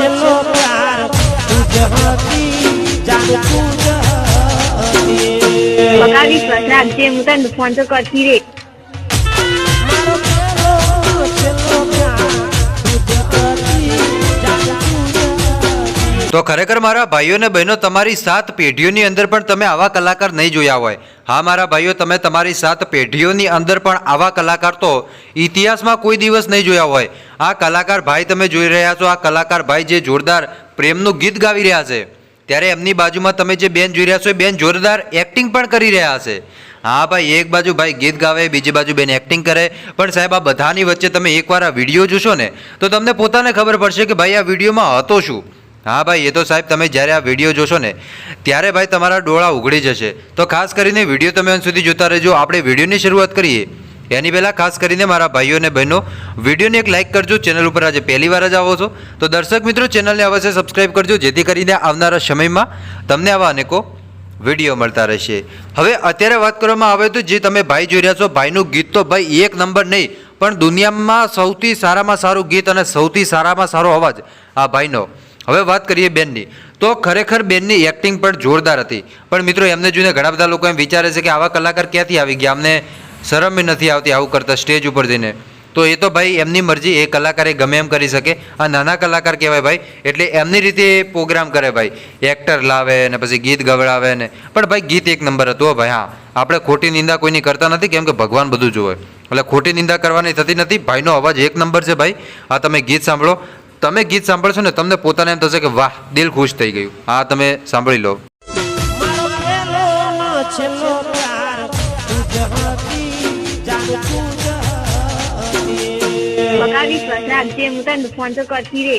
છેલ્લો પ્યાર તું જ હતી. જાન તું હતી બકા વિશ્વાસ રાખજે હું ફોન તો કરતી રે તો ખરેખર મારા ભાઈઓ અને બહેનો, તમારી સાત પેઢીઓની અંદર પણ તમે આવા કલાકાર નહીં જોયા હોય. હા, મારા ભાઈઓ, તમે તમારી સાત પેઢીઓની અંદર પણ આવા કલાકાર તો ઇતિહાસમાં કોઈ દિવસ નહીં જોયા હોય. આ કલાકાર ભાઈ તમે જોઈ રહ્યા છો, આ કલાકાર ભાઈ જે જોરદાર પ્રેમનું ગીત ગાવી રહ્યા છે. ત્યારે એમની બાજુમાં તમે જે બેન જોઈ રહ્યા છો, એ બેન જોરદાર એક્ટિંગ પણ કરી રહ્યા છે. હા, ભાઈ, એક બાજુ ભાઈ ગીત ગાવે, બીજી બાજુ બેન એક્ટિંગ કરે. પણ સાહેબ, આ બધાની વચ્ચે તમે એકવાર આ વીડિયો જોશો ને, તો તમને પોતાને ખબર પડશે કે ભાઈ, આ વિડીયોમાં હતો શું? હા ભાઈ, એ તો સાહેબ તમે જ્યારે આ વીડિયો જોશો ને, ત્યારે ભાઈ તમારા ડોળા ઉઘડી જશે. તો ખાસ કરીને વીડિયો તમે અંત સુધી જોતા રહેજો. આપણે વિડીયોની શરૂઆત કરીએ. એની પહેલાં ખાસ કરીને મારા ભાઈઓ અને બહેનો, વિડીયોને એક લાઇક કરજો, ચેનલ ઉપર આજે પહેલી વાર જ આવો છો. તો દર્શક મિત્રો, ચેનલને અવશ્ય સબસ્ક્રાઇબ કરજો, જેથી કરીને આવનારા સમયમાં તમને આવા અનેકો વીડિયો મળતા રહેશે. હવે અત્યારે વાત કરવામાં આવે તો જે તમે ભાઈ જોઈ રહ્યા છો, ભાઈનું ગીત તો ભાઈ એક નંબર નહીં, પણ દુનિયામાં સૌથી સારામાં સારું ગીત અને સૌથી સારામાં સારો અવાજ આ ભાઈનો. હવે વાત કરીએ બેનની. તો ખરેખર બેનની એક્ટિંગ પણ જોરદાર હતી. પણ મિત્રો, એમને જોઈને ઘણા બધા લોકો એમ વિચારે છે કે આવા કલાકાર ક્યાંથી આવી ગયા? અમને શરમ નથી આવતી આવું કરતા સ્ટેજ ઉપર જઈને. તો એ તો ભાઈ એમની મરજી, એ કલાકારે ગમે એમ કરી શકે. આ નાના કલાકાર કહેવાય ભાઈ. એટલે એમની રીતે પ્રોગ્રામ કરે ભાઈ. એક્ટર લાવે ને પછી ગીત ગવડાવે ને. પણ ભાઈ, ગીત એક નંબર હતું ભાઈ, હા. આપણે ખોટી નિંદા કોઈની કરતા નથી, કેમ કે ભગવાન બધું જોવે. એટલે ખોટી નિંદા કરવાની થતી નથી. ભાઈનો અવાજ એક નંબર છે ભાઈ. આ તમે ગીત સાંભળો. તમે ગીત સાંભળશો ને તમને પોતાને એમ થશે કે વાહ દિલ ખુશ થઈ ગયું. હા તમે સાંભળી લો. પ્યાર તું જ હું તને ફોન તો કરતી રે